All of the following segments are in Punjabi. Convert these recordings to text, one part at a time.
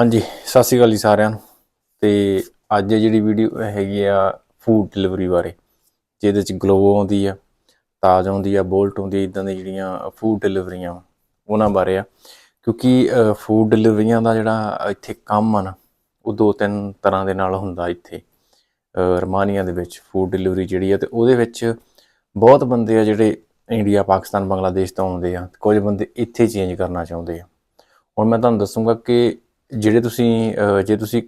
ਹਾਂਜੀ, ਸਤਿ ਸ਼੍ਰੀ ਅਕਾਲ ਜੀ ਸਾਰਿਆਂ ਨੂੰ। ਤੇ ਅੱਜ ਜਿਹੜੀ ਵੀਡੀਓ ਹੈਗੀ ਆ ਫੂਡ ਡਿਲੀਵਰੀ ਬਾਰੇ, ਜਿਹਦੇ ਚ ਗਲੋ ਆਉਂਦੀ ਆ, ਤਾਜ ਆਉਂਦੀ ਆ ਬੋਲਟ ਆਉਂਦੀ ਆ ਇਦਾਂ ਦੀ ਜਿਹੜੀਆਂ ਫੂਡ ਡਿਲੀਵਰੀਆਂ ਉਹਨਾਂ ਬਾਰੇ ਆ। ਕਿਉਂਕਿ ਫੂਡ ਡਿਲੀਵਰੀਆਂ ਦਾ ਜਿਹੜਾ ਇੱਥੇ ਕੰਮ ਆ ਨਾ, ਉਹ ਦੋ ਤਿੰਨ ਤਰ੍ਹਾਂ ਦੇ ਨਾਲ ਹੁੰਦਾ ਇੱਥੇ। ਰਮਾਨੀਆ ਦੇ ਵਿੱਚ ਫੂਡ ਡਿਲੀਵਰੀ ਜਿਹੜੀ ਆ, ਤੇ ਉਹਦੇ ਵਿੱਚ ਬਹੁਤ ਬੰਦੇ ਆ ਜਿਹੜੇ ਇੰਡੀਆ, ਪਾਕਿਸਤਾਨ, ਬੰਗਲਾਦੇਸ਼ ਤੋਂ ਆਉਂਦੇ ਆ ਕੁਝ ਬੰਦੇ ਇੱਥੇ ਚੇਂਜ ਕਰਨਾ ਚਾਹੁੰਦੇ ਆ। ਹੁਣ ਮੈਂ ਤੁਹਾਨੂੰ ਦੱਸੂਗਾ ਕਿ ਜਿਹੜੇ ਤੁਸੀਂ ਜੇ ਤੁਸੀਂ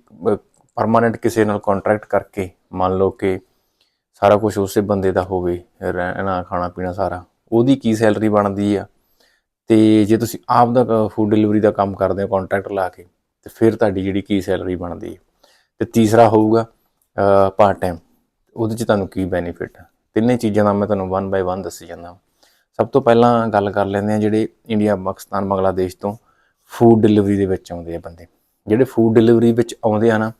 ਪਰਮਾਨੈਂਟ ਕਿਸੇ ਨਾਲ ਕੰਟਰੈਕਟ ਕਰਕੇ ਮੰਨ ਲਓ ਕਿ ਸਾਰਾ ਕੁਝ ਉਸੇ ਬੰਦੇ ਦਾ ਹੋਵੇ, ਰਹਿਣਾ, ਖਾਣਾ, ਪੀਣਾ ਸਾਰਾ, ਉਹਦੀ ਕੀ ਸੈਲਰੀ ਬਣਦੀ ਆ? ਤੇ ਜੇ ਤੁਸੀਂ ਆਪ ਦਾ ਫੂਡ ਡਿਲੀਵਰੀ ਦਾ ਕੰਮ ਕਰਦੇ ਹੋ ਕੰਟਰੈਕਟ ਲਾ ਕੇ, ਤੇ ਫਿਰ ਤੁਹਾਡੀ ਜਿਹੜੀ ਕੀ ਸੈਲਰੀ ਬਣਦੀ ਹੈ ਤੇ ਤੀਸਰਾ ਹੋਊਗਾ ਪਾਰਟ ਟਾਈਮ ਉਹਦੇ ਚ ਤੁਹਾਨੂੰ ਕੀ ਬੈਨੀਫਿਟ ਆ? ਤਿੰਨੇ ਚੀਜ਼ਾਂ ਦਾ ਮੈਂ ਤੁਹਾਨੂੰ ਵਨ ਬਾਈ ਵਨ ਦੱਸੀ ਜਾਂਦਾ। ਸਭ ਤੋਂ ਪਹਿਲਾਂ ਗੱਲ ਕਰ ਲੈਂਦੇ ਆ ਜਿਹੜੇ ਇੰਡੀਆ ਪਾਕਿਸਤਾਨ ਬੰਗਲਾਦੇਸ਼ ਤੋਂ ਫੂਡ ਡਿਲੀਵਰੀ ਦੇ ਵਿੱਚ ਆਉਂਦੇ ਆ ਬੰਦੇ। ਜਿਹੜੇ ਫੂਡ ਡਿਲੀਵਰੀ ਵਿੱਚ ਆਉਂਦੇ ਆ ਨਾ,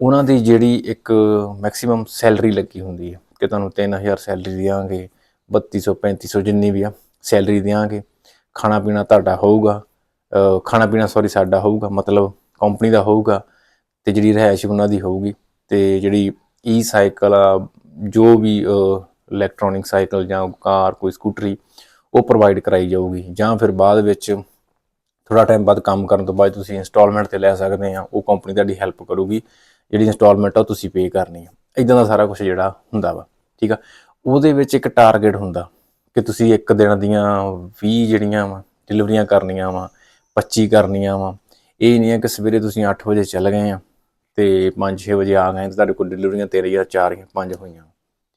ਉਹਨਾਂ ਦੀ ਜਿਹੜੀ ਇੱਕ ਮੈਕਸਿਮਮ ਸੈਲਰੀ ਲੱਗੀ ਹੁੰਦੀ ਹੈ ਕਿ ਤੁਹਾਨੂੰ 3000 ਸੈਲਰੀ ਦਿਆਂਗੇ 3200 3500 ਜਿੰਨੀ ਵੀ ਆ ਸੈਲਰੀ ਦਿਆਂਗੇ, ਖਾਣਾ ਪੀਣਾ ਤੁਹਾਡਾ ਹੋਊਗਾ ਖਾਣਾ ਪੀਣਾ ਸੌਰੀ ਸਾਡਾ ਹੋਊਗਾ, ਮਤਲਬ ਕੰਪਨੀ ਦਾ ਹੋਊਗਾ, ਤੇ ਜਿਹੜੀ ਰਹਿائش ਉਹਨਾਂ ਦੀ ਹੋਊਗੀ, ਤੇ ਜਿਹੜੀ ਈ ਸਾਈਕਲ ਆ, ਜੋ ਵੀ ਇਲੈਕਟ੍ਰੋਨਿਕ ਸਾਈਕਲ ਜਾਂ ਕਾਰ, ਕੋਈ ਸਕੂਟਰੀ, ਉਹ ਪ੍ਰੋਵਾਈਡ ਕਰਾਈ ਜਾਊਗੀ। ਜਾਂ ਫਿਰ ਬਾਅਦ ਵਿੱਚ ਥੋੜਾ ਟਾਈਮ ਬਾਅਦ ਕੰਮ ਕਰਨ ਤੋਂ ਬਾਅਦ ਤੁਸੀਂ ਇੰਸਟਾਲਮੈਂਟ ਤੇ ਲੈ ਸਕਦੇ ਆ ਉਹ ਕੰਪਨੀ ਤੁਹਾਡੀ ਹੈਲਪ ਕਰੂਗੀ। ਜਿਹੜੀ ਇੰਸਟਾਲਮੈਂਟ ਆ, ਉਹ ਤੁਸੀਂ ਪੇ ਕਰਨੀ ਆ। ਇਦਾਂ ਦਾ ਸਾਰਾ ਕੁਝ ਜਿਹੜਾ ਹੁੰਦਾ ਵਾ, ਠੀਕ ਆ? ਉਹਦੇ ਵਿੱਚ ਇੱਕ ਟਾਰਗੇਟ ਹੁੰਦਾ ਕਿ ਤੁਸੀਂ ਇੱਕ ਦਿਨ ਦੀਆਂ 20 ਜਿਹੜੀਆਂ ਵਾ ਡਿਲੀਵਰੀਆਂ ਕਰਨੀਆਂ ਵਾ 25 ਕਰਨੀਆਂ ਵਾ। ਇਹ ਨਹੀਂ ਹੈ ਕਿ ਸਵੇਰੇ ਤੁਸੀਂ 8 ਵਜੇ ਚੱਲ ਗਏ ਆ ਤੇ 5-6 ਵਜੇ ਆ ਗਏ ਤੇ ਤੁਹਾਡੇ ਕੋਲ ਡਿਲੀਵਰੀਆਂ 13 ਜਾਂ 4 ਜਾਂ 5 ਹੋਈਆਂ,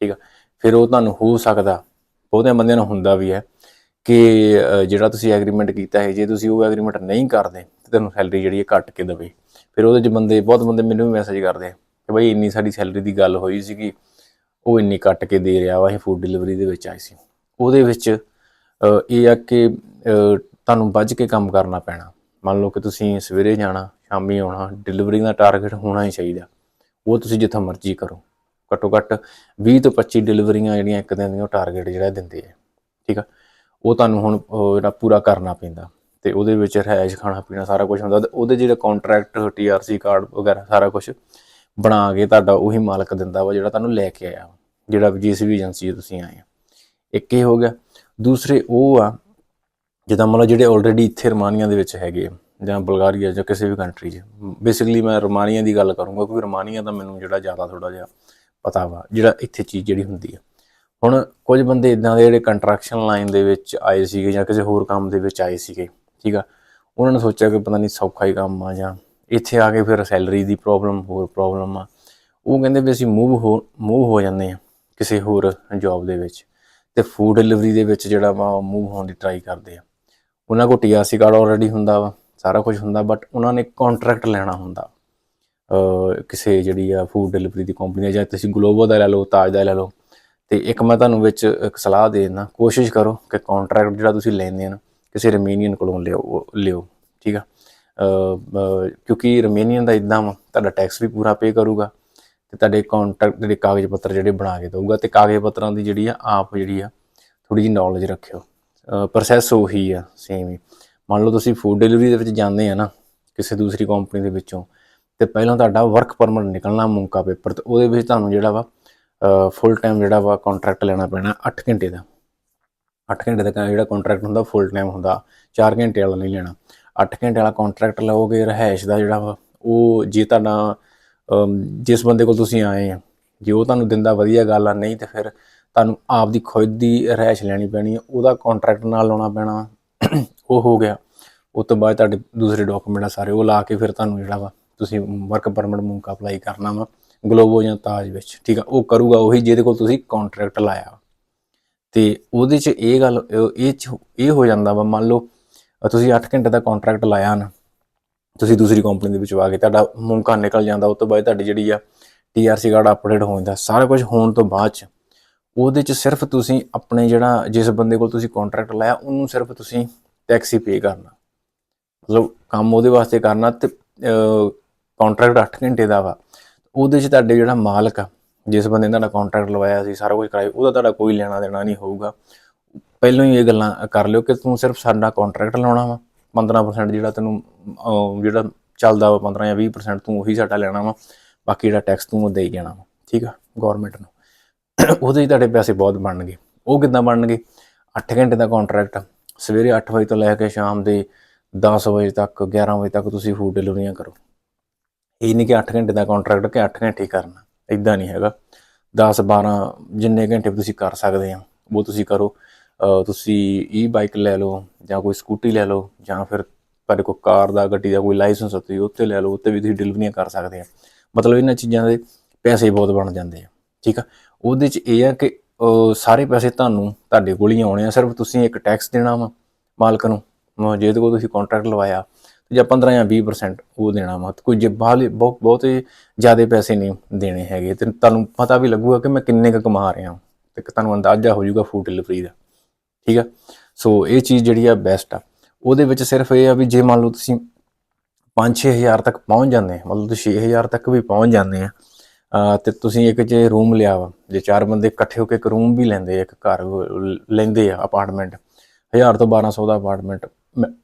ਠੀਕ ਆ? ਫਿਰ ਉਹ ਤੁਹਾਨੂੰ ਹੋ ਸਕਦਾ, ਬਹੁਤਿਆਂ ਬੰਦਿਆਂ ਨੂੰ ਹੁੰਦਾ ਵੀ ਹੈ ਕਿ ਜਿਹੜਾ ਤੁਸੀਂ ਐਗਰੀਮੈਂਟ ਕੀਤਾ ਹੈ, ਜੇ ਤੁਸੀਂ ਉਹ ਐਗਰੀਮੈਂਟ ਨਹੀਂ ਕਰਦੇ, ਤੇ ਤੁਹਾਨੂੰ ਸੈਲਰੀ ਜਿਹੜੀ ਹੈ ਘੱਟ ਕੇ ਦੇਵੇ। ਫਿਰ ਉਹਦੇ 'ਚ ਬੰਦੇ, ਬਹੁਤ ਬੰਦੇ ਮੈਨੂੰ ਵੀ ਮੈਸੇਜ ਕਰਦੇ ਆ ਕਿ ਭਾਈ ਇੰਨੀ ਸਾਡੀ ਸੈਲਰੀ ਦੀ ਗੱਲ ਹੋਈ ਸੀਗੀ, ਉਹ ਇੰਨੀ ਕੱਟ ਕੇ ਦੇ ਰਿਹਾ ਵਾ, ਇਹ ਫੂਡ ਡਿਲੀਵਰੀ ਦੇ ਵਿੱਚ ਆਈ ਸੀ। ਉਹਦੇ ਵਿੱਚ ਇਹ ਆ ਕਿ ਤੁਹਾਨੂੰ ਵੱਜ ਕੇ ਕੰਮ ਕਰਨਾ ਪੈਣਾ। ਮੰਨ ਲਓ ਕਿ ਤੁਸੀਂ ਸਵੇਰੇ ਜਾਣਾ, ਸ਼ਾਮੀ ਆਉਣਾ ਡਿਲੀਵਰੀ ਦਾ ਟਾਰਗੇਟ ਹੋਣਾ ਹੀ ਚਾਹੀਦਾ। ਉਹ ਤੁਸੀਂ ਜਿੱਥੋਂ ਮਰਜ਼ੀ ਕਰੋ। ਘੱਟੋ ਘੱਟ 20 ਤੋਂ 25 ਡਿਲੀਵਰੀਆਂ ਜਿਹੜੀਆਂ ਇੱਕ ਦਿਨ ਦੀਆਂ ਟਾਰਗੇਟ ਜਿਹੜਾ ਦਿੰਦੇ ਆ। ਠੀਕ ਆ? ਉਹ ਤੁਹਾਨੂੰ ਹੁਣ ਜਿਹੜਾ ਪੂਰਾ ਕਰਨਾ ਪੈਂਦਾ ਤੇ ਉਹਦੇ ਵਿੱਚ ਰਹਿائش ਖਾਣਾ ਪੀਣਾ ਸਾਰਾ ਕੁਝ ਹੁੰਦਾ ਤੇ ਉਹਦੇ ਜਿਹੜਾ ਕੰਟਰੈਕਟ ਟੀਆਰਸੀ ਕਾਰਡ ਵਗੈਰਾ ਸਾਰਾ ਕੁਝ ਬਣਾ ਕੇ ਤੁਹਾਡਾ ਉਹੀ ਮਾਲਕ ਦਿੰਦਾ ਵਾ ਜਿਹੜਾ ਤੁਹਾਨੂੰ ਲੈ ਕੇ ਆਇਆ ਵਾ, ਜਿਹੜਾ ਜਿਸ ਵੀ ਏਜੰਸੀ ਤੁਸੀਂ ਆਏ ਇੱਕ ਇਹ ਹੋ ਗਿਆ। ਦੂਸਰੇ ਉਹ ਆ, ਜਿੱਦਾਂ ਮਤਲਬ ਜਿਹੜੇ ਆਲਰੇਡੀ ਇੱਥੇ ਰਮਾਨੀਆਂ ਦੇ ਵਿੱਚ ਹੈਗੇ ਆ, ਜਾਂ ਬਲਗਾਰੀਆ ਜਾਂ ਕਿਸੇ ਵੀ ਕੰਟਰੀ 'ਚ। ਬੇਸਿਕਲੀ ਮੈਂ ਰਮਾਨੀਆਂ ਦੀ ਗੱਲ ਕਰੂੰਗਾ ਕਿਉਂਕਿ ਰਮਾਨੀਆਂ ਦਾ ਮੈਨੂੰ ਜਿਹੜਾ ਜ਼ਿਆਦਾ ਥੋੜਾ ਜਿਹਾ ਪਤਾ ਵਾ, ਜਿਹੜਾ ਇੱਥੇ ਚੀਜ਼ ਜਿਹੜੀ ਹੁੰਦੀ ਆ। ਹੁਣ ਕੁਝ ਬੰਦੇ ਇਦਾਂ ਦੇ ਜਿਹੜੇ ਕੰਟਰੈਕਸ਼ਨ ਲਾਈਨ ਦੇ ਵਿੱਚ ਆਏ ਸੀਗੇ ਜਾਂ ਕਿਸੇ ਹੋਰ ਕੰਮ ਦੇ ਵਿੱਚ ਆਏ ਸੀਗੇ, ਠੀਕ ਆ? ਉਹਨਾਂ ਨੇ ਸੋਚਿਆ ਕਿ ਪਤਾ ਨਹੀਂ ਸੌਖਾ ਹੀ ਕੰਮ ਆ ਜਾਂ ਇੱਥੇ ਆ ਕੇ ਫਿਰ ਸੈਲਰੀ ਦੀ ਪ੍ਰੋਬਲਮ ਹੋਰ ਪ੍ਰੋਬਲਮ ਆ। ਉਹ ਕਹਿੰਦੇ ਵੀ ਅਸੀਂ ਮੂਵ ਹੋ ਮੂਵ ਹੋ ਜਾਂਦੇ ਆ ਕਿਸੇ ਹੋਰ ਜੌਬ ਦੇ ਵਿੱਚ ਤੇ ਫੂਡ ਡਿਲੀਵਰੀ ਦੇ ਵਿੱਚ ਜਿਹੜਾ ਵਾ ਮੂਵ ਹੋਣ ਦੀ ਟਰਾਈ ਕਰਦੇ ਆ। ਉਹਨਾਂ ਕੋਲ ਟੀਆਰਸੀ ਕਾਰਡ ਆਲਰੇਡੀ ਹੁੰਦਾ ਵਾ, ਸਾਰਾ ਕੁਝ ਹੁੰਦਾ ਬਟ ਉਹਨਾਂ ਨੇ ਕੰਟਰੈਕਟ ਲੈਣਾ ਹੁੰਦਾ। ਕਿਸੇ ਜਿਹੜੀ ਆ ਫੂਡ ਡਿਲੀਵਰੀ ਦੀ ਕੰਪਨੀ ਜਾਂ ਤੁਸੀਂ ਗਲੋਬਲ ਦਾ ਲੈ ਲਓ ਤਾਜ ਦਾ ਲੈ ਲਓ ਤੇ ਇੱਕ ਮੈਂ ਤੁਹਾਨੂੰ ਵਿੱਚ ਇੱਕ ਸਲਾਹ ਦੇ ਦਿੰਦਾ, ਕੋਸ਼ਿਸ਼ ਕਰੋ ਕਿ ਕੰਟਰੈਕਟ ਜਿਹੜਾ ਤੁਸੀਂ ਲੈਂਦੇ ਆ ਨਾ, ਕਿਸੇ ਰਮੀਨੀਅਨ ਕੋਲੋਂ ਲਿਓ ਲਿਓ, ਠੀਕ ਆ? ਕਿਉਂਕਿ ਰਮੀਨੀਅਨ ਦਾ ਇਦਾਂ ਵਾ, ਤੁਹਾਡਾ ਟੈਕਸ ਵੀ ਪੂਰਾ ਪੇ ਕਰੂਗਾ ਤੇ ਤੁਹਾਡੇ ਕੰਟਰੈਕਟ ਦੇ ਕਾਗਜ਼ ਪੱਤਰ ਜਿਹੜੇ ਬਣਾ ਕੇ ਦਊਗਾ ਤੇ ਕਾਗਜ਼ ਪੱਤਰਾਂ ਦੀ ਜਿਹੜੀ ਆ, ਆਪ ਜਿਹੜੀ ਆ ਥੋੜੀ ਜਿਹੀ ਨੌਲੇਜ ਰੱਖਿਓ। ਪ੍ਰੋਸੈਸ ਉਹੀ ਆ ਸੇਮ ਹੀ। ਮੰਨ ਲਓ ਤੁਸੀਂ ਫੂਡ ਡਿਲੀਵਰੀ ਦੇ ਵਿੱਚ ਜਾਂਦੇ ਆ ਨਾ, ਕਿਸੇ ਦੂਸਰੀ ਕੰਪਨੀ ਦੇ ਵਿੱਚੋਂ, ਤੇ ਪਹਿਲਾਂ ਤੁਹਾਡਾ ਵਰਕ ਪਰਮਿਟ ਨਿਕਲਣਾ ਮੁੰਕਾ ਪੇਪਰ ਤੇ, ਉਹਦੇ ਵਿੱਚ ਤੁਹਾਨੂੰ ਜਿਹੜਾ ਵਾ ਫੁੱਲ ਟਾਈਮ ਜਿਹੜਾ ਵਾ ਕੰਟਰੈਕਟ ਲੈਣਾ ਪੈਣਾ 8 ਘੰਟੇ ਦਾ। 8 ਘੰਟੇ ਦਾ ਜਿਹੜਾ ਕੰਟਰੈਕਟ ਹੁੰਦਾ ਫੁੱਲ ਟਾਈਮ ਹੁੰਦਾ। 4 ਘੰਟੇ ਵਾਲਾ ਨਹੀਂ ਲੈਣਾ। 8 ਘੰਟੇ ਵਾਲਾ ਕੰਟਰੈਕਟ ਲਓਗੇ ਰਹਿائش ਦਾ ਜਿਹੜਾ ਵਾ, ਉਹ ਜੇ ਤੁਹਾਡਾ ਜਿਸ ਬੰਦੇ ਕੋਲ ਤੁਸੀਂ ਆਏ ਆ, ਜੇ ਉਹ ਤੁਹਾਨੂੰ ਦਿੰਦਾ ਵਧੀਆ ਗੱਲ ਆ, ਨਹੀਂ ਤੇ ਫਿਰ ਤੁਹਾਨੂੰ ਆਪ ਦੀ ਖੁਦ ਦੀ ਰਹਿائش ਲੈਣੀ ਪੈਣੀ ਹੈ ਉਹਦਾ ਕੰਟਰੈਕਟ ਨਾਲ ਲਾਉਣਾ ਪੈਣਾ। ਉਹ ਹੋ ਗਿਆ। ਉਸ ਤੋਂ ਬਾਅਦ ਤੁਹਾਡੇ ਦੂਸਰੇ ਡਾਕੂਮੈਂਟ ਸਾਰੇ, ਉਹ ਲਾ ਕੇ ਫਿਰ ਤੁਹਾਨੂੰ ਜਿਹੜਾ ਵਾ ਤੁਸੀਂ ਵਰਕ ਪਰਮਿਟ ਮੁੰਕਾ ਅਪਲਾਈ ਕਰਨਾ ਵਾ ਗਲੋਬੋ ਜਾਂ ਤਾਜ ਵਿੱਚ, ਠੀਕ ਆ? ਉਹ ਕਰੂਗਾ ਉਹੀ ਜਿਹਦੇ ਕੋਲ ਤੁਸੀਂ ਕੰਟਰੈਕਟ ਲਾਇਆ ਤੇ ਉਹਦੇ 'ਚ ਇਹ ਗੱਲ, ਇਹ- ਇਹ 'ਚ ਇਹ ਹੋ ਜਾਂਦਾ ਵਾ, ਮੰਨ ਲਓ, ਤੁਸੀਂ 8 ਘੰਟੇ ਦਾ ਕੰਟਰੈਕਟ ਲਾਇਆ ਨਾ, ਤੁਸੀਂ ਦੂਸਰੀ ਕੰਪਨੀ ਦੇ ਵਿੱਚ ਆ ਕੇ ਤੁਹਾਡਾ ਮੁੰਕਾ ਨਿਕਲ ਜਾਂਦਾ ਉਸ ਤੋਂ ਬਾਅਦ ਤੁਹਾਡੀ ਜਿਹੜੀ ਆ ਟੀਆਰਸੀ ਕਾਰਡ ਅਪਡੇਟ ਹੋ ਜਾਂਦਾ, ਸਾਰਾ ਕੁਝ ਹੋਣ ਤੋਂ ਬਾਅਦ 'ਚ, ਉਹਦੇ 'ਚ ਸਿਰਫ ਤੁਸੀਂ ਆਪਣੇ ਜਿਹੜਾ ਜਿਸ ਬੰਦੇ ਕੋਲ ਤੁਸੀਂ ਕੰਟਰੈਕਟ ਲਾਇਆ, ਉਹਨੂੰ ਸਿਰਫ ਤੁਸੀਂ ਟੈਕਸੀ ਪੇ ਕਰਨਾ। ਮਤਲਬ ਕੰਮ ਉਹਦੇ ਵਾਸਤੇ ਕਰਨਾ ਤੇ ਕੰਟਰੈਕਟ 8 ਘੰਟੇ ਦਾ ਵਾ, ਉਹਦੇ 'ਚ ਤੁਹਾਡੇ ਜਿਹੜਾ ਮਾਲਕ ਆ, ਜਿਸ ਬੰਦੇ ਨੇ ਤੁਹਾਡਾ ਕੰਟਰੈਕਟ ਲਵਾਇਆ ਸੀ, ਸਾਰਾ ਕੁਝ ਕਰਾਇਆ, ਉਹਦਾ ਤੁਹਾਡਾ ਕੋਈ ਲੈਣਾ ਦੇਣਾ ਨਹੀਂ ਹੋਊਗਾ। ਪਹਿਲਾਂ ਹੀ ਇਹ ਗੱਲਾਂ ਕਰ ਲਿਓ ਕਿ ਤੂੰ ਸਿਰਫ ਸਾਡਾ ਕੰਟਰੈਕਟ ਲਾਉਣਾ ਵਾ 15% ਜਿਹੜਾ ਤੈਨੂੰ ਜਿਹੜਾ ਚੱਲਦਾ ਵਾ 15 ਜਾਂ 20% ਤੂੰ ਉਹੀ ਸਾਡਾ ਲੈਣਾ ਵਾ, ਬਾਕੀ ਜਿਹੜਾ ਟੈਕਸ ਤੂੰ ਉਹ ਦੇਈ ਜਾਣਾ ਵਾ, ਠੀਕ ਆ ਗਵਰਨਮੈਂਟ ਨੂੰ। ਉਹਦੇ 'ਚ ਤੁਹਾਡੇ ਪੈਸੇ ਬਹੁਤ ਬਣਨਗੇ। ਉਹ ਕਿੱਦਾਂ ਬਣਨਗੇ? 8 ਘੰਟੇ ਦਾ ਕੰਟਰੈਕਟ ਸਵੇਰੇ 8 ਵਜੇ ਤੋਂ ਲੈ ਕੇ ਸ਼ਾਮ ਦੇ 10 ਵਜੇ ਤੱਕ 11 ਵਜੇ ਤੱਕ ਤੁਸੀਂ ਫੂਡ ਡਿਲੀਵਰੀਆਂ ਕਰੋ। ਇਹ ਨਹੀਂ ਕਿ 8 ਘੰਟੇ ਦਾ ਕੰਟਰੈਕਟ ਕਿ 8 ਘੰਟੇ ਹੀ ਕਰਨਾ ਇਦਾਂ ਨਹੀਂ ਹੈਗਾ। 10 12 ਜਿੰਨੇ ਘੰਟੇ ਵੀ ਤੁਸੀਂ ਕਰ ਸਕਦੇ ਆ, ਉਹ ਤੁਸੀਂ ਕਰੋ। ਤੁਸੀਂ ਈ ਬਾਈਕ ਲੈ ਲਓ ਜਾਂ ਕੋਈ ਸਕੂਟੀ ਲੈ ਲਓ ਜਾਂ ਫਿਰ ਤੁਹਾਡੇ ਕੋਲ ਕਾਰ ਦਾ, ਗੱਡੀ ਦਾ ਕੋਈ ਲਾਇਸੈਂਸ ਹੈ ਤੁਸੀਂ ਉੱਤੇ ਲੈ ਲਓ ਉੱਤੇ ਵੀ ਤੁਸੀਂ ਡਿਲੀਵਰੀਆਂ ਕਰ ਸਕਦੇ ਆ। ਮਤਲਬ ਇਹਨਾਂ ਚੀਜ਼ਾਂ ਦੇ ਪੈਸੇ ਬਹੁਤ ਬਣ ਜਾਂਦੇ ਆ, ਠੀਕ ਆ? ਉਹਦੇ ਚ ਇਹ ਆ ਕਿ ਸਾਰੇ ਪੈਸੇ ਤੁਹਾਨੂੰ ਤੁਹਾਡੇ ਕੋਲ ਹੀ ਆਉਣੇ ਆ, ਸਿਰਫ ਤੁਸੀਂ ਇੱਕ ਟੈਕਸ ਦੇਣਾ ਵਾ ਮਾਲਕ ਨੂੰ। ਮ- ਜਿਹਦੇ ਕੋਲ ਤੁਸੀਂ ਕੰਟਰੈਕਟ ਲਵਾਇਆ ਜਾਂ 15 ਜਾਂ 20% ਉਹ ਦੇਣਾ ਵਾ। ਕੋਈ ਜੇ ਬਾਹਲੇ ਬਹੁਤ ਬਹੁਤੇ ਜ਼ਿਆਦਾ ਪੈਸੇ ਨਹੀਂ ਦੇਣੇ ਹੈਗੇ ਤੇ ਤੁਹਾਨੂੰ ਪਤਾ ਵੀ ਲੱਗੂਗਾ ਕਿ ਮੈਂ ਕਿੰਨੇ ਕੁ ਕਮਾ ਰਿਹਾ ਤੇ ਤੁਹਾਨੂੰ ਅੰਦਾਜ਼ਾ ਹੋ ਜਾਊਗਾ ਫੂਡ ਡਿਲੀਵਰੀ ਦਾ। ਠੀਕ ਆ? ਸੋ ਇਹ ਚੀਜ਼ ਜਿਹੜੀ ਆ ਬੈਸਟ ਆ। ਉਹਦੇ ਵਿੱਚ ਸਿਰਫ ਇਹ ਆ ਵੀ ਜੇ ਮੰਨ ਲਓ ਤੁਸੀਂ 5-6000 ਤੱਕ ਪਹੁੰਚ ਜਾਂਦੇ ਆ ਮਤਲਬ ਤੁਸੀਂ 6000 ਤੱਕ ਵੀ ਪਹੁੰਚ ਜਾਂਦੇ ਆ, ਅਹ ਤੇ ਤੁਸੀਂ ਇੱਕ ਜੇ ਰੂਮ ਲਿਆ ਵਾ, ਜੇ ਚਾਰ ਬੰਦੇ ਇਕੱਠੇ ਹੋ ਕੇ ਇੱਕ ਰੂਮ ਵੀ ਲੈਂਦੇ ਆ, ਇੱਕ ਘਰ ਲੈਂਦੇ ਆ ਅਪਾਰਟਮੈਂਟ 1000 ਤੋਂ 1200 ਦਾ ਅਪਾਰਟਮੈਂਟ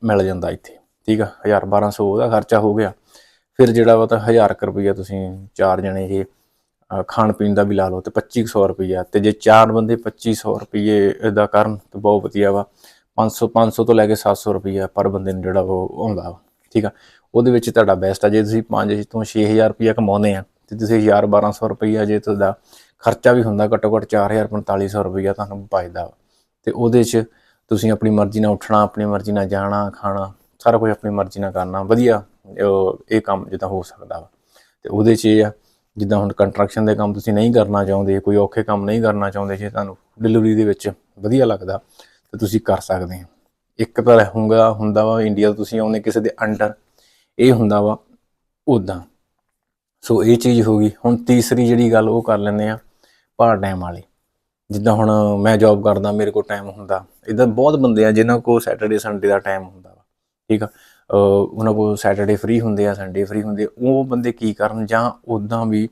ਮਿਲ ਜਾਂਦਾ ਇੱਥੇ। ਠੀਕ ਆ 1000 1200 ਉਹਦਾ ਖਰਚਾ ਹੋ ਗਿਆ। ਫਿਰ ਜਿਹੜਾ ਵਾ ਤਾਂ 1000 ਕੁ ਰੁਪਈਆ ਤੁਸੀਂ ਚਾਰ ਜਣੇ ਜੇ ਖਾਣ ਪੀਣ ਦਾ ਵੀ ਲਾ ਲਓ ਤੇ 2500 ਰੁਪਈਆ। ਤੇ ਜੇ ਚਾਰ ਬੰਦੇ 2500 ਰੁਪਈਏ ਦਾ ਕਰਨ ਤਾਂ ਬਹੁਤ ਵਧੀਆ ਵਾ। 500 500 ਤੋਂ ਲੈ ਕੇ 700 ਰੁਪਈਆ ਪਰ ਬੰਦੇ ਨੂੰ ਜਿਹੜਾ ਉਹ ਆਉਂਦਾ ਵਾ, ਠੀਕ ਆ। ਉਹਦੇ ਵਿੱਚ ਤੁਹਾਡਾ ਬੈਸਟ ਆ, ਜੇ ਤੁਸੀਂ 5 ਤੋਂ 6000 ਰੁਪਈਆ ਕਮਾਉਂਦੇ ਆ, ਤੇ ਤੁਸੀਂ 1000 1200 ਰੁਪਈਆ ਜੇ ਤੁਹਾਡਾ ਖਰਚਾ ਵੀ ਹੁੰਦਾ ਘੱਟੋ ਘੱਟ 4000 4500 ਰੁਪਈਆ ਤੁਹਾਨੂੰ ਬਚਦਾ ਵਾ। ਤੇ ਉਹਦੇ 'ਚ ਤੁਸੀਂ ਆਪਣੀ ਮਰਜ਼ੀ ਨਾਲ ਉੱਠਣਾ, ਆਪਣੀ ਮਰਜ਼ੀ ਨਾਲ ਜਾਣਾ, ਖਾਣਾ ਸਾਰਾ ਕੁਝ ਆਪਣੀ ਮਰਜ਼ੀ ਨਾਲ ਕਰਨਾ, ਵਧੀਆ ਇਹ ਕੰਮ ਜਿੱਦਾਂ ਹੋ ਸਕਦਾ ਵਾ। ਤੇ ਉਹਦੇ 'ਚ ਇਹ ਆ, ਜਿੱਦਾਂ ਹੁਣ ਕੰਸਟਰਕਸ਼ਨ ਦੇ ਕੰਮ ਤੁਸੀਂ ਨਹੀਂ ਕਰਨਾ ਚਾਹੁੰਦੇ, ਕੋਈ ਔਖੇ ਕੰਮ ਨਹੀਂ ਕਰਨਾ ਚਾਹੁੰਦੇ, ਜੇ ਤੁਹਾਨੂੰ ਡਿਲੀਵਰੀ ਦੇ ਵਿੱਚ ਵਧੀਆ ਲੱਗਦਾ, ਤੇ ਤੁਸੀਂ ਕਰ ਸਕਦੇ ਹੋ। ਇੱਕ ਤਾਂ ਰਹੂੰਗਾ ਹੁੰਦਾ ਵਾ ਇੰਡੀਆ ਤੁਸੀਂ ਆਉਂਦੇ ਕਿਸੇ ਦੇ ਅੰਡਰ ਇਹ ਹੁੰਦਾ ਵਾ ਉਦਾਂ ਸੋ ਇਹ ਚੀਜ਼ ਹੋ ਗਈ, ਹੁਣ ਤੀਸਰੀ ਜਿਹੜੀ ਗੱਲ ਉਹ ਕਰ ਲੈਂਦੇ ਆ ਪਾਰਟ ਟਾਈਮ ਵਾਲੀ। ਜਿੱਦਾਂ ਹੁਣ ਮੈਂ ਜੌਬ ਕਰਦਾ, ਮੇਰੇ ਕੋਲ ਟਾਈਮ ਹੁੰਦਾ। ਇਦਾਂ ਬਹੁਤ ਬੰਦੇ ਆ, ਜਿਨ੍ਹਾਂ ਕੋਲ ਸੈਟਰਡੇ ਸੰਡੇ ਦਾ ਟਾਈਮ ਹੁੰਦਾ। ਠੀਕ ਆ? ਉਹਨਾਂ ਕੋਲ ਸੈਟਰਡੇ ਫ੍ਰੀ ਹੁੰਦੇ ਆ ਸੰਡੇ ਫ੍ਰੀ ਹੁੰਦੇ ਆ, ਉਹ ਬੰਦੇ ਕੀ ਕਰਨ ਜਾਂ ਉਦਾਂ ਵੀ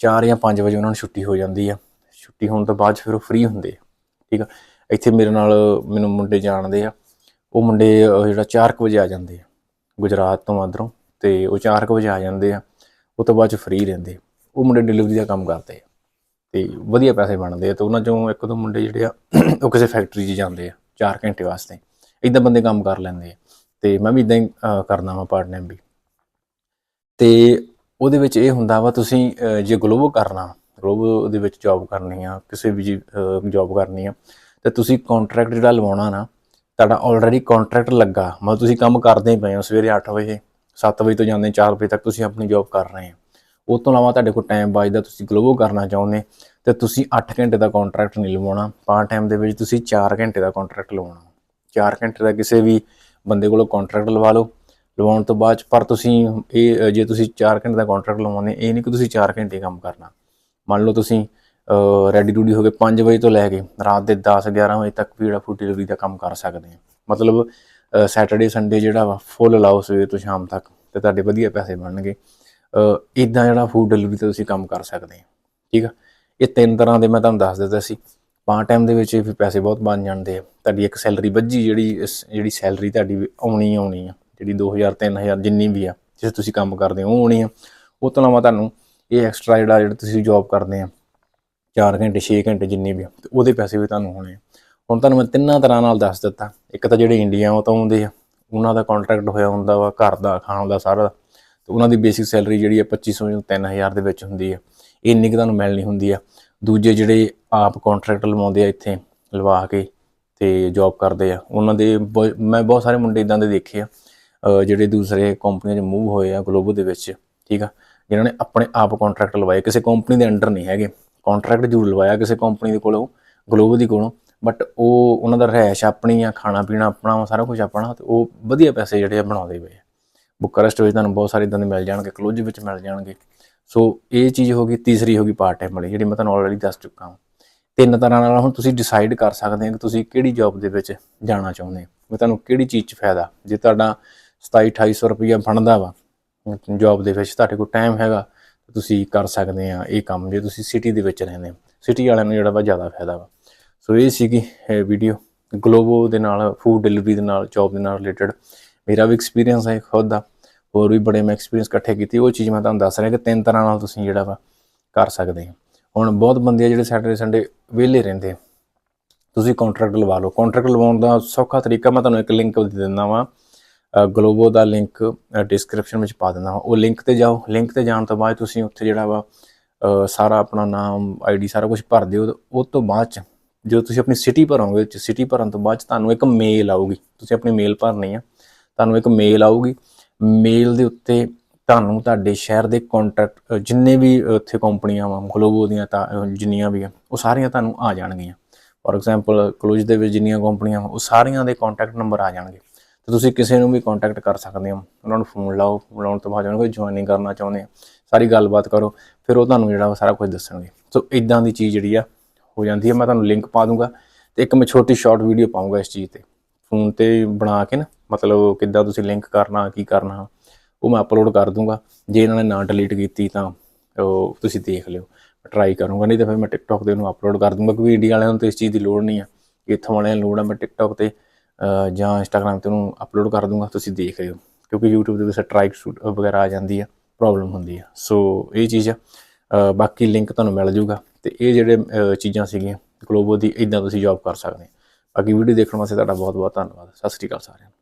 4 ਜਾਂ 5 ਵਜੇ ਉਹਨਾਂ ਨੂੰ ਛੁੱਟੀ ਹੋ ਜਾਂਦੀ ਆ। ਛੁੱਟੀ ਹੋਣ ਤੋਂ ਬਾਅਦ 'ਚ ਫਿਰ ਉਹ ਫ੍ਰੀ ਹੁੰਦੇ ਆ, ਠੀਕ ਆ? ਇੱਥੇ ਮੇਰੇ ਨਾਲ ਮੈਨੂੰ ਮੁੰਡੇ ਜਾਣਦੇ ਆ, ਉਹ ਮੁੰਡੇ, ਅਹ ਜਿਹੜਾ 4 ਵਜੇ ਆ ਜਾਂਦੇ ਆ, ਗੁਜਰਾਤ ਤੋਂ ਅੰਦਰੋਂ ਤੇ ਉਹ 4 ਵਜੇ ਆ ਜਾਂਦੇ ਆ, ਉਹ ਤੋਂ ਬਾਅਦ ਚ ਫ੍ਰੀ ਰਹਿੰਦੇ ਉਹ ਮੁੰਡੇ ਡਿਲੀਵਰੀ ਦਾ ਕੰਮ ਕਰਦੇ ਆ, ਤੇ ਵਧੀਆ ਪੈਸੇ ਬਣਦੇ ਆ, ਤੇ ਉਹਨਾਂ ਚੋਂ ਇੱਕ ਦੋ ਮੁੰਡੇ ਜਿਹੜੇ ਆ, ਉਹ ਕਿਸੇ ਫੈਕਟਰੀ 'ਚ ਜਾਂਦੇ ਆ 4 ਘੰਟੇ ਵਾਸਤੇ ਇਦਾਂ ਬੰਦੇ ਕੰਮ ਕਰ ਲੈਂਦੇ ਆ। ਤੇ ਮੈਂ ਵੀ ਇਦਾਂ ਹੀ ਕਰਨਾ ਵਾ ਵਾਂ ਪਾਰਟ ਟਾਈਮ ਵੀ। ਤੇ ਉਹਦੇ ਵਿੱਚ ਇਹ ਹੁੰਦਾ ਵਾ, ਤੁਸੀਂ ਜੇ ਗਲੋਬਲ ਕਰਨਾ ਗਲੋਬਲ ਦੇ ਵਿੱਚ ਜੌਬ ਕਰਨੀ ਆ, ਕਿਸੇ ਵੀ ਜੌਬ ਕਰਨੀ ਆ, ਤੇ ਤੁਸੀਂ ਕੰਟਰੈਕਟ ਜਿਹੜਾ ਲਵਾਉਣਾ ਨਾ, ਤੁਹਾਡਾ ਆਲਰੇਡੀ ਕੰਟਰੈਕਟ ਲੱਗਾ। ਮਤਲਬ ਤੁਸੀਂ ਕੰਮ ਕਰਦੇ ਹੀ ਪਏ ਹੋ, ਸਵੇਰੇ 8 ਵਜੇ 7 ਵਜੇ ਤੋਂ ਜਾਂਦੇ 4 ਵਜੇ ਤੱਕ ਤੁਸੀਂ ਆਪਣੀ ਜੌਬ ਕਰ ਰਹੇ ਹੋ। ਉਹ ਤੋਂ ਇਲਾਵਾ ਤੁਹਾਡੇ ਕੋਲ ਟਾਈਮ ਬਚਦਾ, ਤੁਸੀਂ ਗਲੋਬਲ ਕਰਨਾ ਚਾਹੁੰਦੇ, ਤੇ ਤੁਸੀਂ 8 ਘੰਟੇ ਦਾ ਕੰਟਰੈਕਟ ਨਹੀਂ ਲਵਾਉਣਾ। ਪਾਰਟ ਟਾਈਮ ਦੇ ਵਿੱਚ ਤੁਸੀਂ 4 ਘੰਟੇ ਦਾ ਕੰਟਰੈਕਟ ਲਵਾਉਣਾ। 4 ਘੰਟੇ ਦਾ ਕਿਸੇ ਵੀ ਬੰਦੇ ਕੋਲੋਂ ਕੰਟਰੈਕਟ ਲਵਾ ਲਓ। ਲਵਾਉਣ ਤੋਂ ਬਾਅਦ 'ਚ, ਪਰ ਤੁਸੀਂ ਇਹ, ਜੇ ਤੁਸੀਂ 4 ਘੰਟੇ ਦਾ ਕੰਟਰੈਕਟ ਲਵਾਉਂਦੇ, ਇਹ ਨਹੀਂ ਕਿ ਤੁਸੀਂ 4 ਘੰਟੇ ਕੰਮ ਕਰਨਾ। ਮੰਨ ਲਓ ਤੁਸੀਂ ਰੈਡੀ ਡੂਡੀ ਹੋ ਕੇ 5 ਵਜੇ ਤੋਂ ਲੈ ਕੇ ਰਾਤ ਦੇ 10 11 ਵਜੇ ਤੱਕ ਵੀ ਜਿਹੜਾ ਫੂਡ ਡਿਲੀਵਰੀ ਦਾ ਕੰਮ ਕਰ ਸਕਦੇ ਆ। ਮਤਲਬ ਸੈਟਰਡੇ ਸੰਡੇ ਜਿਹੜਾ ਵਾ ਫੁੱਲ ਲਾਓ ਸਵੇਰ ਤੋਂ ਸ਼ਾਮ ਤੱਕ, ਤੇ ਤੁਹਾਡੇ ਵਧੀਆ ਪੈਸੇ ਬਣਨਗੇ। ਇਦਾਂ ਜਿਹੜਾ ਫੂਡ ਡਿਲੀਵਰੀ ਤੇ ਤੁਸੀਂ ਕੰਮ ਕਰ ਸਕਦੇ ਆ। ਠੀਕ ਆ? ਇਹ ਤਿੰਨ ਤਰ੍ਹਾਂ ਦੇ ਮੈਂ ਤੁਹਾਨੂੰ ਦੱਸ ਦਿੱਤਾ ਸੀ। ਪਾਰਟ ਟਾਈਮ ਦੇ ਵਿੱਚ ਵੀ ਪੈਸੇ ਬਹੁਤ ਬਣ ਜਾਂਦੇ ਆ। ਤੁਹਾਡੀ ਇੱਕ ਸੈਲਰੀ ਵੱਜੀ ਜਿਹੜੀ ਜਿਹੜੀ ਸੈਲਰੀ ਤੁਹਾਡੀ ਵੀ ਆਉਣੀ ਆਉਣੀ ਆ। ਜਿਹੜੀ 2000 3000 ਜਿੰਨੀ ਵੀ ਆ, ਜਿਸ ਤੁਸੀਂ ਕੰਮ ਕਰਦੇ ਹੋ, ਉਹ ਆਉਣੀ ਆ। ਉਹ ਤੋਂ ਇਲਾਵਾ ਤੁਹਾਨੂੰ ਇਹ ਐਕਸਟਰਾ ਜਿਹੜਾ ਜਿਹੜਾ ਤੁਸੀਂ ਜੌਬ ਕਰਦੇ ਆ 4 ਘੰਟੇ 6 ਘੰਟੇ ਜਿੰਨੇ ਵੀ ਆ, ਤੇ ਉਹਦੇ ਪੈਸੇ ਵੀ ਤੁਹਾਨੂੰ ਹੋਣੇ ਆ। ਹੁਣ ਤੁਹਾਨੂੰ ਮੈਂ ਤਿੰਨਾਂ ਤਰ੍ਹਾਂ ਨਾਲ ਦੱਸ ਦਿੱਤਾ। ਇੱਕ ਤਾਂ ਜਿਹੜੇ ਇੰਡੀਆ ਉਹ ਤਾਂ ਆਉਂਦੇ ਆ, ਉਹਨਾਂ ਦਾ ਕੰਟਰੈਕਟ ਹੋਇਆ ਹੁੰਦਾ ਵਾ, ਘਰ ਦਾ, ਖਾਣ ਦਾ, ਸਾਰਾ ਤੇ ਉਹਨਾਂ ਦੀ ਬੇਸਿਕ ਸੈਲਰੀ ਜਿਹੜੀ ਆ 2500 ਤੋਂ 3000 ਦੇ ਵਿੱਚ ਹੁੰਦੀ ਆ। ਇੰਨੀ ਕੁ ਤੁਹਾਨੂੰ ਮਿਲਣੀ ਹੁੰਦੀ ਆ। ਦੂਜੇ ਜਿਹੜੇ ਆਪ ਕੰਟਰੈਕਟ ਲਵਾਉਂਦੇ ਆ ਇੱਥੇ, ਲਵਾ ਕੇ ਤੇ ਜੌਬ ਕਰਦੇ ਆ, ਉਹਨਾਂ ਦੇ ਮੈਂ ਬਹੁਤ ਸਾਰੇ ਮੁੰਡੇ ਇਦਾਂ ਦੇ ਦੇਖੇ ਆ ਜਿਹੜੇ ਦੂਸਰੇ ਕੰਪਨੀਆਂ 'ਚ ਮੂਵ ਹੋਏ ਆ ਗਲੋਬਲ ਦੇ ਵਿੱਚ, ਠੀਕ ਆ? ਜਿਨ੍ਹਾਂ ਨੇ ਆਪਣੇ ਆਪ ਕੰਟਰੈਕਟ ਲਵਾਏ, ਕਿਸੇ ਕੰਪਨੀ ਦੇ ਅੰਡਰ ਨਹੀਂ ਹੈਗੇ। ਕੰਟਰੈਕਟ ਜ਼ਰੂਰ ਲਵਾਇਆ ਕਿਸੇ ਕੰਪਨੀ ਦੇ ਕੋਲੋਂ ਗਲੋਬਲ ਦੀ ਕੋਲੋਂ ਬਟ ਉਹ, ਉਹਨਾਂ ਦਾ ਰਹਿਸ਼ ਆਪਣੀ ਆ, ਖਾਣਾ ਪੀਣਾ ਆਪਣਾ ਸਾਰਾ ਕੁਝ ਆਪਣਾ, ਤੇ ਉਹ ਵਧੀਆ ਪੈਸੇ ਜਿਹੜੇ ਆ ਬਣਾਉਂਦੇ ਪਏ ਆ। ਬੁਕਰਸਟ ਵਿੱਚ ਤੁਹਾਨੂੰ ਬਹੁਤ ਸਾਰੇ ਇਦਾਂ ਦੇ ਮਿਲ ਜਾਣਗੇ, ਕਲੋਜ ਵਿੱਚ ਮਿਲ ਜਾਣਗੇ ਸੋ ਇਹ ਚੀਜ਼ ਹੋ ਗਈ, ਤੀਸਰੀ ਹੋ ਗਈ ਪਾਰਟ ਟਾਈਮ ਵਾਲੀ, ਜਿਹੜੀ ਮੈਂ ਤੁਹਾਨੂੰ ਆਲਰੇਡੀ ਦੱਸ ਚੁੱਕਾ ਹਾਂ। ਤਿੰਨ ਤਰ੍ਹਾਂ ਨਾਲ ਹੁਣ ਤੁਸੀਂ ਡਿਸਾਈਡ ਕਰ ਸਕਦੇ ਹੋ ਕਿ ਤੁਸੀਂ ਕਿਹੜੀ ਜੌਬ ਦੇ ਵਿੱਚ ਜਾਣਾ ਚਾਹੁੰਦੇ ਹੋ। ਵੀ ਤੁਹਾਨੂੰ ਕਿਹੜੀ ਚੀਜ਼ 'ਚ ਫਾਇਦਾ? ਜੇ ਤੁਹਾਡਾ 27 2800 ਰੁਪਈਆ ਬਣਦਾ ਵਾ ਜੌਬ ਦੇ ਵਿੱਚ ਤੁਹਾਡੇ ਕੋਲ ਟਾਈਮ ਹੈਗਾ ਤੁਸੀਂ ਕਰ ਸਕਦੇ ਆ ਇਹ ਕੰਮ, ਜੇ ਤੁਸੀਂ ਸਿਟੀ ਦੇ ਵਿੱਚ ਰਹਿੰਦੇ ਹੋ। ਸਿਟੀ ਵਾਲਿਆਂ ਨੂੰ ਜਿਹੜਾ ਵਾ ਜ਼ਿਆਦਾ ਫਾਇਦਾ ਵਾ। ਸੋ ਇਹ ਸੀਗੀ ਵੀਡੀਓ ਗਲੋਬੋ ਦੇ ਨਾਲ ਫੂਡ ਡਿਲੀਵਰੀ ਦੇ ਨਾਲ ਜੌਬ ਦੇ ਨਾਲ ਰਿਲੇਟਡ ਮੇਰਾ ਵੀ ਐਕਸਪੀਰੀਅੰਸ ਹੈ ਖੁਦ ਦਾ। ਹੋਰ ਵੀ ਬੜੇ ਮੈਂ ਐਕਸਪੀਰੀਅੰਸ ਇਕੱਠੇ ਕੀਤੇ, ਉਹ ਚੀਜ਼ ਮੈਂ ਤੁਹਾਨੂੰ ਦੱਸ ਰਿਹਾ ਕਿ ਤਿੰਨ ਤਰ੍ਹਾਂ ਨਾਲ ਤੁਸੀਂ ਜਿਹੜਾ ਵਾ ਕਰ ਸਕਦੇ ਹੋ। ਹੁਣ ਬਹੁਤ ਬੰਦੇ ਆ ਜਿਹੜੇ ਸੈਟਰਡੇ ਸੰਡੇ ਵਿਹਲੇ ਰਹਿੰਦੇ ਆ। ਤੁਸੀਂ ਕੰਟਰੈਕਟ ਲਵਾ ਲਓ। ਕੰਟਰੈਕਟ ਲਵਾਉਣ ਦਾ ਸੌਖਾ ਤਰੀਕਾ ਮੈਂ ਤੁਹਾਨੂੰ ਇੱਕ ਲਿੰਕ ਦੇ ਦਿੰਦਾ ਵਾਂ। ਗਲੋਬੋ ਦਾ ਲਿੰਕ ਡਿਸਕ੍ਰਿਪਸ਼ਨ ਵਿੱਚ ਪਾ ਦਿੰਦਾ ਹਾਂ ਉਹ ਲਿੰਕ ਤੇ ਜਾਓ। ਲਿੰਕ ਤੇ ਜਾਣ ਤੋਂ ਬਾਅਦ ਤੁਸੀਂ ਉੱਥੇ ਜਿਹੜਾ ਵਾ ਸਾਰਾ ਆਪਣਾ ਨਾਮ ਆਈਡੀ ਸਾਰਾ ਕੁਝ ਭਰ ਦਿਓ। ਉਹ ਤੋਂ ਬਾਅਦ ਚ ਜਦੋਂ ਤੁਸੀਂ ਆਪਣੀ ਸਿਟੀ ਭਰੋਗੇ ਚ ਸਿਟੀ ਭਰਨ ਤੋਂ ਬਾਅਦ ਚ ਤੁਹਾਨੂੰ ਇੱਕ ਮੇਲ ਆਊਗੀ। ਤੁਸੀਂ ਆਪਣੀ ਮੇਲ ਭਰਨੀ ਆ। ਤੁਹਾਨੂੰ ਇੱਕ ਮੇਲ ਆਊਗੀ। ਮੇਲ ਦੇ ਉੱਤੇ ਤੁਹਾਨੂੰ ਤੁਹਾਡੇ ਸ਼ਹਿਰ ਦੇ ਕੰਟੈਕਟ ਜਿੰਨੇ ਵੀ ਉੱਥੇ ਕੰਪਨੀਆਂ ਵਾ ਗਲੋਬੋ ਦੀਆਂ ਤਾਂ ਜਿੰਨੀਆਂ ਵੀ ਆ, ਉਹ ਸਾਰੀਆਂ ਤੁਹਾਨੂੰ ਆ ਜਾਣਗੀਆਂ। ਫੋਰ ਐਗਜ਼ਾਮਪਲ ਕਲੋਜ ਦੇ ਵਿੱਚ ਜਿੰਨੀਆਂ ਕੰਪਨੀਆਂ ਵਾ, ਉਹ ਸਾਰੀਆਂ ਦੇ ਕੰਟੈਕਟ ਨੰਬਰ ਆ ਜਾਣਗੇ। ਤੇ ਤੁਸੀਂ ਕਿਸੇ ਨੂੰ ਵੀ ਕੰਟੈਕਟ ਕਰ ਸਕਦੇ ਹੋ। ਉਹਨਾਂ ਨੂੰ ਫੋਨ ਲਾਓ ਲਾਉਣ ਤੋਂ ਬਾਅਦ ਉਹਨਾਂ ਕੋਈ ਜੁਆਇਨਿੰਗ ਕਰਨਾ ਚਾਹੁੰਦੇ। ਆ ਸਾਰੀ ਗੱਲਬਾਤ ਕਰੋ, ਫਿਰ ਉਹ ਤੁਹਾਨੂੰ ਜਿਹੜਾ ਵਾ ਸਾਰਾ ਕੁਝ ਦੱਸਣਗੇ। ਸੋ ਇਦਾਂ ਦੀ ਚੀਜ਼ ਜਿਹੜੀ ਆ, ਹੋ ਜਾਂਦੀ ਹੈ ਮੈਂ ਤੁਹਾਨੂੰ ਲਿੰਕ ਪਾ ਦੂੰਗਾ ਤੇ ਇੱਕ ਮੈਂ ਛੋਟੀ ਸ਼ਾਰਟ ਵੀਡੀਓ ਪਾਉਂਗਾ ਇਸ ਚੀਜ਼ ਤੇ। ਫੋਨ ਤੇ ਬਣਾ ਕੇ ਨਾ ਮਤਲਬ ਕਿੱਦਾਂ ਤੁਸੀਂ ਲਿੰਕ ਕਰਨਾ, ਕੀ ਕਰਨਾ, ਉਹ ਮੈਂ ਅਪਲੋਡ ਕਰ ਦੂੰਗਾ। ਜੇ ਇਹਨਾਂ ਨੇ ਨਾ ਡਿਲੀਟ ਕੀਤੀ ਤਾਂ ਤੁਸੀਂ ਦੇਖ ਲਿਓ ਟਰਾਈ ਕਰੂੰਗਾ। ਨਹੀਂ ਤਾਂ ਫਿਰ ਮੈਂ ਟਿਕਟੌਕ ਤੇ ਉਹਨੂੰ ਅਪਲੋਡ ਕਰ ਦੂੰਗਾ, ਕਿਉਂਕਿ ਇੰਡੀਆ ਵਾਲਿਆਂ ਨੂੰ ਤਾਂ ਇਸ ਚੀਜ਼ ਦੀ ਲੋੜ ਨਹੀਂ ਆ। ਇੱਥੋਂ ਵਾਲਿਆਂ ਨੂੰ ਲੋੜ ਆ, ਮੈਂ ਟਿਕਟੌਕ ਤੇ ਜਾਂ ਇੰਸਟਾਗ੍ਰam ਤੇ ਉਹਨੂੰ ਅਪਲੋਡ ਕਰ ਦੂੰਗਾ, ਤੁਸੀਂ ਦੇਖ ਲਿਓ। ਕਿਉਂਕਿ YouTube ਦੇ ਵਿੱਚ ਸਟ੍ਰਾਈਕ ਵਗੈਰਾ ਆ ਜਾਂਦੀ ਆ ਪ੍ਰੋਬਲਮ ਹੁੰਦੀ ਆ। ਸੋ ਇਹ ਚੀਜ਼ ਆ। ਬਾਕੀ ਲਿੰਕ ਤੁਹਾਨੂੰ ਮਿਲ ਜਾਊਗਾ ਤੇ ਇਹ ਜਿਹੜੇ ਚੀਜ਼ਾਂ ਸੀਗੀਆਂ ਗਲੋਬੋ ਦੀ ਇਦਾਂ ਤੁਸੀਂ ਜੌਬ ਕਰ ਸਕਦੇ ਹੋ। ਬਾਕੀ ਵੀਡੀਓ ਦੇਖਣ ਵਾਸਤੇ ਤੁਹਾਡਾ ਬਹੁਤ ਬਹੁਤ ਧੰਨਵਾਦ। ਸਤਿ ਸ੍ਰੀ ਅਕਾਲ ਸਾਰਿਆਂ ਨੂੰ।